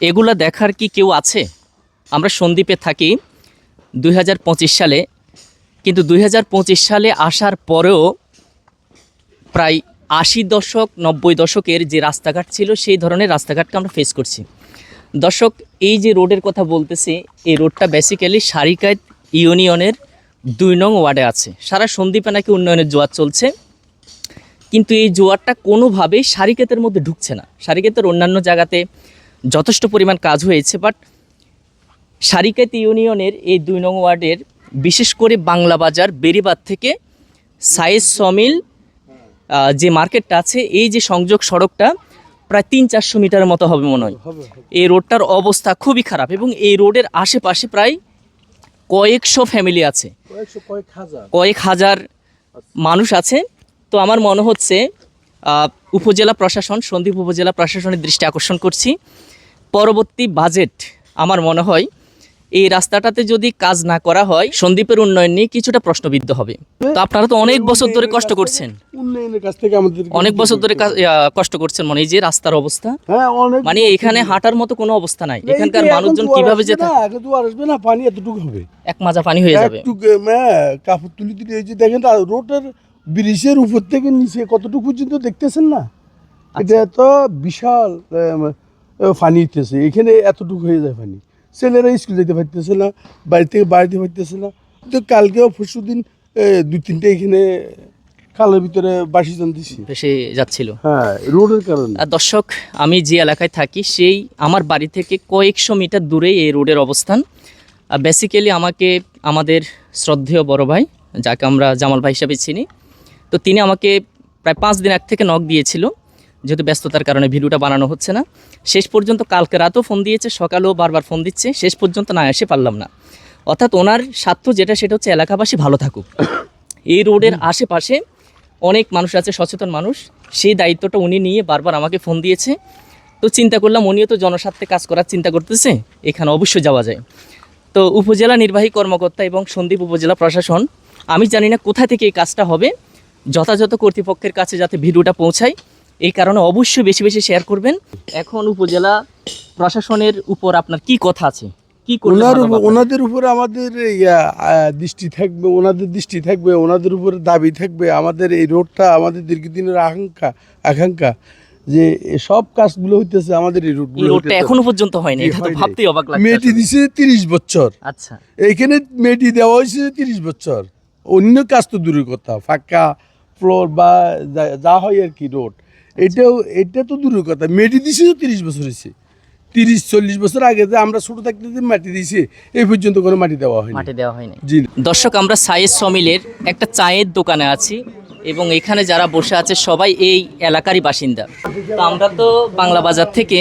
এগুলা দেখার কি কেউ আছে? আমরা সন্দ্বীপে থাকি দুই হাজার পঁচিশ সালে। কিন্তু দুই হাজার পঁচিশ সালে আসার পরেও প্রায় আশি দশক, নব্বই দশকের যে রাস্তাঘাট ছিল, সেই ধরনের রাস্তাঘাটকে আমরা ফেস করছি। দর্শক, এই যে রোডের কথা বলতেছি, এই রোডটা বেসিক্যালি সারিকায় ইউনিয়নের দুই নং ওয়ার্ডে আছে। সারা সন্দ্বীপে নাকি উন্নয়নের জোয়ার চলছে। কিন্তু এই জোয়ারটা কোনোভাবেই সারিকেতের মধ্যে ঢুকছে না। সারিকেতের অন্যান্য জায়গাতে যথেষ্ট পরিমাণ কাজ হয়েছে বাট সারিকেত ইউনিয়নের এই দুই নং ওয়ার্ডের বিশেষ করে বাংলা বাজার বেরিবাদ থেকে সাইজ সমিল যে মার্কেটটা আছে এই যে সংযোগ সড়কটা প্রায় তিন চারশো মিটারের মতো হবে মনে হয়। এই রোডটার অবস্থা খুবই খারাপ এবং এই রোডের আশেপাশে প্রায় কয়েকশো ফ্যামিলি আছে। কয়েক হাজার। মানুষ আছে। তো আমার মনে হচ্ছে উপজেলা প্রশাসন সন্দ্বীপ উপজেলা প্রশাসনের দৃষ্টি আকর্ষণ করছি। পরবর্তী বাজেট আমার মনে হয় এই রাস্তাটাতে যদি কাজ না করা হয় সন্দ্বীপের উন্নয়ন নিয়ে কিছুটা প্রশ্নবিদ্ধ হবে। তো আপনারা তো অনেক বছর ধরে কষ্ট করছেন। উন্নয়নের কাছ থেকে আমাদের অনেক বছর ধরে কষ্ট করছেন মানে এই যে রাস্তার অবস্থা হ্যাঁ মানে এখানে হাঁটার মতো কোনো অবস্থা নাই। এখানকার মানুষজন কীভাবে যেতে আসবে না পানি এতটুকু হবে। এক মাজা পানি হয়ে যাবে। কাপড় তুলি তুলি এই যে দেখেন রোডের ব্রিজের উপর থেকে নিচে কতটুকু পর্যন্ত দেখতেছেন না? আচ্ছা। এটা তো বিশাল হইতেছে। এখানে এতটুকু হয়ে যায় পানি ছেলেরা স্কুল যেতে পারতেছে না বাড়ি থেকে বাড়িতে পারতেছে না। তো কালকেও পরশু দিন দুই তিনটে এখানে খালের ভিতরে বাসি জন দিছি। ভেসে যাচ্ছিল। হ্যাঁ রোডের কারণে। আর দর্শক আমি যে এলাকায় থাকি সেই আমার বাড়ি থেকে কয়েকশো মিটার দূরেই এই রোডের অবস্থান। বেসিক্যালি আমাকে আমাদের শ্রদ্ধেয় বড় ভাই যাকে আমরা জামাল ভাই হিসাবে চিনি তো তিনি আমাকে প্রায় পাঁচ দিন এক থেকে নখ দিয়েছিল। যেহেতু ব্যস্ততার কারণে ভিডিওটা বানানো হচ্ছে না। শেষ পর্যন্ত কালকে রাতেও ফোন দিয়েছে, সকালেও বারবার ফোন দিচ্ছে, শেষ পর্যন্ত না এসে পারলাম না। অর্থাৎ ওনার স্বার্থ যেটা সেটা হচ্ছে এলাকাবাসী ভালো থাকুক। এই রোডের আশেপাশে অনেক মানুষ আছে, সচেতন মানুষ। সেই দায়িত্বটা উনি নিয়ে বারবার আমাকে ফোন দিয়েছে। তো চিন্তা করলাম উনিও তো জনস্বার্থে কাজ করার চিন্তা করতেছে, এখানে অবশ্যই যাওয়া যায়। তো উপজেলা নির্বাহী কর্মকর্তা এবং সন্দ্বীপ উপজেলা প্রশাসন, আমি জানি না কোথা থেকে এই কাজটা হবে। যথাযথ কর্তৃপক্ষের কাছে যাতে ভিডিওটা পৌঁছায় এই কারণে অবশ্যই বেশি বেশি শেয়ার করবেন। এখন উপজেলা প্রশাসনের উপর আপনার কি কথা আছে? কি ওনার ওনাদের উপরে আমাদের দৃষ্টি থাকবে ওনাদের দৃষ্টি থাকবে ওনাদের উপরে দাবি থাকবে। আমাদের এই রোডটা আমাদের দীর্ঘদিনের আকাঙ্ক্ষা আকাঙ্ক্ষা যে সব কাজগুলো হইতেছে আমাদের এই রোডগুলো রোডটা এখনও পর্যন্ত হয়নি এটা তো ভাবতেই অবাক মেয়েটি আসলে। দিছে তিরিশ বছর। আচ্ছা। এইখানে মেয়েটি দেওয়া হয়েছে তিরিশ বছর। অন্য কাজ তো দূরের কথা ফাঁকা ফ্লোর বা যা হয় আর কি রোড। এটাও এটা তো দূরের কথা। মেটি দিছে তো তিরিশ বছর হয়েছে। তিরিশ চল্লিশ বছর আগে যে আমরা ছোট থাকতে যে মাটি দিয়েছি এই পর্যন্ত কোনো মাটি দেওয়া হয়নি। মাটি দেওয়া হয়নি। জি। দর্শক আমরা সাইজ সমিলের একটা চায়ের দোকানে আছি এবং এখানে যারা বসে আছে সবাই এই এলাকারই বাসিন্দা। তো আমরা তো বাংলা বাজার থেকে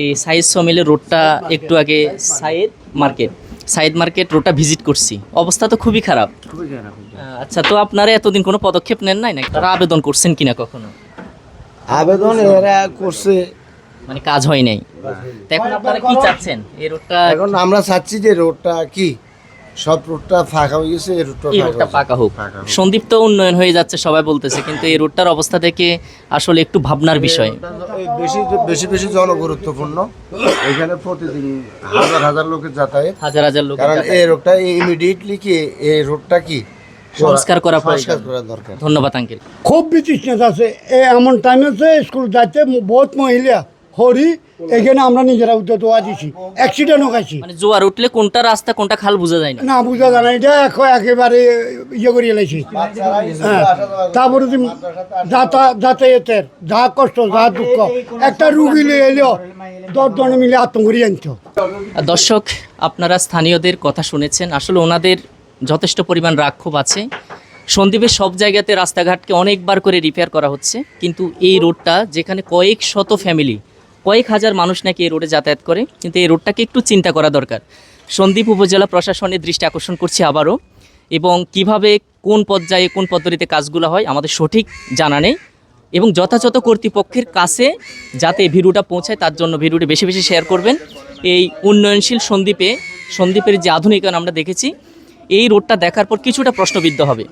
এই সাইজ সমিলের রোডটা একটু আগে সাইদ মার্কেট সাইদ মার্কেট রোডটা ভিজিট করছি। অবস্থা তো খুবই খারাপ। আচ্ছা তো আপনারা এতদিন কোনো পদক্ষেপ নেন নাই না তারা আবেদন করছেন কিনা কখনো? আবেদন এরা করছে। মানে কাজ হয় নাই। তো এখন আপনারা কি চাচ্ছেন? এই রোডটা এখন আমরা চাচ্ছি যে রোডটা কি? সব রোডটা ফাঁকা হয়ে গেছে এই রোডটা এই রোডটা পাকা হোক। সন্দীপ তো উন্নয়ন হয়ে যাচ্ছে সবাই বলতেছে কিন্তু এই রোডটার অবস্থা থেকে আসলে একটু ভাবনার বিষয়। বেশি বেশি বেশি জনগুরুত্বপূর্ণ। এখানে প্রতিদিন হাজার হাজার লোকের যাতায়াত। হাজার হাজার লোক কারণ এই রোডটা ইমিডিয়েটলি কি এই রোডটা কি? সংস্কার করা প্রয়োজন করা ধন্যবাদ আঙ্কেল। খুব বিতৃষ্ণতা আছে। এ এমন টাইম আছে স্কুল যাইতে বহুত মহিলা হরি এখানে আমরা নিজেরা উদ্যত দিছি। অ্যাক্সিডেন্টও খাইছি। মানে জোয়ার উঠলে কোনটা রাস্তা কোনটা খাল বোঝা যায় না। না বুঝা জানা এটা এখন একেবারে ইয়ে করিয়ে লাইছি। হ্যাঁ। তারপরে তুমি যাতা যাতায়াতের যা কষ্ট যা দুঃখ একটা রুগী লিয়ে এলেও দশ জন মিলে আত্মঘরি আনতো। দর্শক আপনারা স্থানীয়দের কথা শুনেছেন। আসলে ওনাদের যথেষ্ট পরিমাণ রাগ ক্ষোভ আছে। সন্দ্বীপের সব জায়গাতে রাস্তাঘাটকে অনেকবার করে রিপেয়ার করা হচ্ছে। কিন্তু এই রোডটা যেখানে কয়েক শত ফ্যামিলি কয়েক হাজার মানুষ নাকি এই রোডে যাতায়াত করে, কিন্তু এই রোডটাকে একটু চিন্তা করা দরকার। সন্দ্বীপ উপজেলা প্রশাসনের দৃষ্টি আকর্ষণ করছি আবারও। এবং কীভাবে কোন পর্যায়ে কোন পদ্ধতিতে কাজগুলো হয় আমাদের সঠিক জানা নেই। এবং যথাযথ কর্তৃপক্ষের কাছে যাতে ভিডিওটা পৌঁছায়, তার জন্য ভিডিওটি বেশি বেশি শেয়ার করবেন। এই উন্নয়নশীল সন্দ্বীপে, সন্দ্বীপের যে আধুনিকায়ন আমরা দেখেছি এই রোডটা দেখার পর কিছুটা প্রশ্নবিদ্ধ হবে।